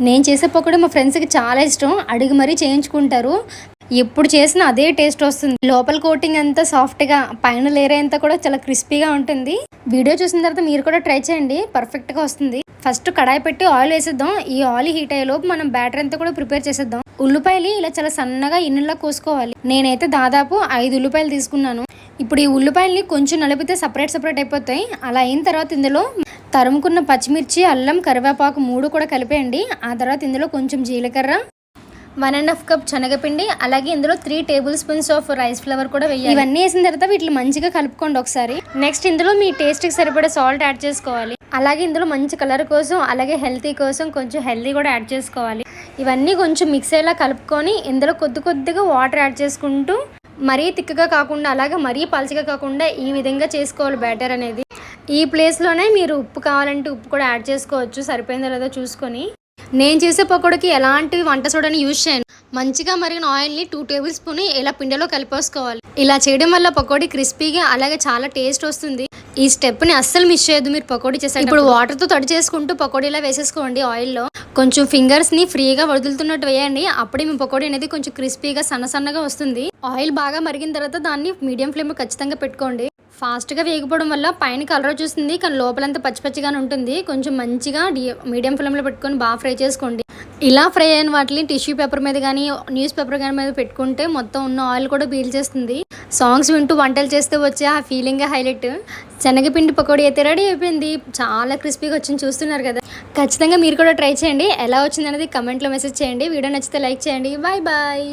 నేను చేసే పకోడీ మా ఫ్రెండ్స్కి చాలా ఇష్టం. అడిగి మరీ చేయించుకుంటారు. ఎప్పుడు చేసినా అదే టేస్ట్ వస్తుంది. లోపల కోటింగ్ అంతా సాఫ్ట్గా పైన లేయర్ అంతా కూడా చాలా క్రిస్పీగా ఉంటుంది. వీడియో చూసిన తర్వాత మీరు కూడా ట్రై చేయండి. పర్ఫెక్ట్గా వస్తుంది. ఫస్ట్ కడాయి పెట్టి ఆయిల్ వేసేద్దాం. ఈ ఆయిల్ హీట్ అయ్యే లోపు మనం బ్యాటర్ అంతా కూడా ప్రిపేర్ చేసేద్దాం. ఉల్లిపాయలు ఇలా చాలా సన్నగా ఇన్నులా కోసుకోవాలి. నేనైతే దాదాపు ఐదు ఉల్లిపాయలు తీసుకున్నాను. ఇప్పుడు ఈ ఉల్లిపాయల్ని కొంచెం నలిపితే సపరేట్ సపరేట్ అయిపోతాయి. అలా అయిన తర్వాత ఇందులో తరుముకున్న పచ్చిమిర్చి అల్లం కరివేపాకు మూడు కూడా కలిపేయండి. ఆ తర్వాత ఇందులో కొంచెం జీలకర్ర వన్ అండ్ హాఫ్ కప్ శనగపిండి అలాగే ఇందులో three tablespoons of rice flour కూడా వేయాలి. ఇవన్నీ వేసిన తర్వాత వీటిని మంచిగా కలుపుకోండి ఒకసారి. నెక్స్ట్ ఇందులో మీ టేస్ట్కి సరిపడే సాల్ట్ యాడ్ చేసుకోవాలి. అలాగే ఇందులో మంచి కలర్ కోసం అలాగే హెల్తీ కోసం కొంచెం హెల్తీ కూడా యాడ్ చేసుకోవాలి. ఇవన్నీ కొంచెం మిక్స్ అయ్యేలా కలుపుకొని ఇందులో కొద్ది కొద్దిగా వాటర్ యాడ్ చేసుకుంటూ మరీ తిక్కగా కాకుండా అలాగే మరీ పలచగా కాకుండా ఈ విధంగా చేసుకోవాలి బ్యాటర్ అనేది. ఈ ప్లేస్లోనే మీరు ఉప్పు కావాలంటే ఉప్పు కూడా యాడ్ చేసుకోవచ్చు సరిపోయిందో లేదో చూసుకొని. నేను చేసే పకోడీకి ఎలాంటి వంట సోడాని యూజ్ చేయను. మంచిగా మరిగిన ఆయిల్ని టూ టేబుల్ స్పూన్ ఇలా పిండిలో కలిపేసుకోవాలి. ఇలా చేయడం వల్ల పకోడీ క్రిస్పీగా అలాగే చాలా టేస్ట్ వస్తుంది. ఈ స్టెప్ని అస్సలు మిస్ చేయొద్దు మీరు పకోడీ చేసే ఇప్పుడు వాటర్తో తడి చేసుకుంటూ పకోడీలా వేసేసుకోండి ఆయిల్లో కొంచెం ఫింగర్స్ని ఫ్రీగా వదులుతున్నట్టు వేయండి. అప్పుడే మీ పకోడీ అనేది కొంచెం క్రిస్పీగా సన్న సన్నగా వస్తుంది. ఆయిల్ బాగా మరిగిన తర్వాత దాన్ని మీడియం ఫ్లేమ్ ఖచ్చితంగా పెట్టుకోండి. ఫాస్ట్గా వేగిపోవడం వల్ల పైన కలర్ చూస్తుంది కానీ లోపలంతా పచ్చి పచ్చిగానే ఉంటుంది. కొంచెం మంచిగా మీడియం ఫ్లేమ్లో పెట్టుకొని బాగా ఫ్రై చేసుకోండి. ఇలా ఫ్రై అయిన వాటిని టిష్యూ పేపర్ మీద కానీ న్యూస్ పేపర్ కానీ మీద పెట్టుకుంటే మొత్తం ఉన్న ఆయిల్ కూడా పీల్చేస్తుంది. సాంగ్స్ వింటూ వంటలు చేస్తే వచ్చే ఆ ఫీలింగ్ హైలైట్. శనగపిండి పకోడీ అయితే రెడీ అయిపోయింది. చాలా క్రిస్పీగా వచ్చింది చూస్తున్నారు కదా. ఖచ్చితంగా మీరు కూడా ట్రై చేయండి. ఎలా వచ్చింది అనేది కమెంట్లో మెసేజ్ చేయండి. వీడియో నచ్చితే లైక్ చేయండి. Bye bye.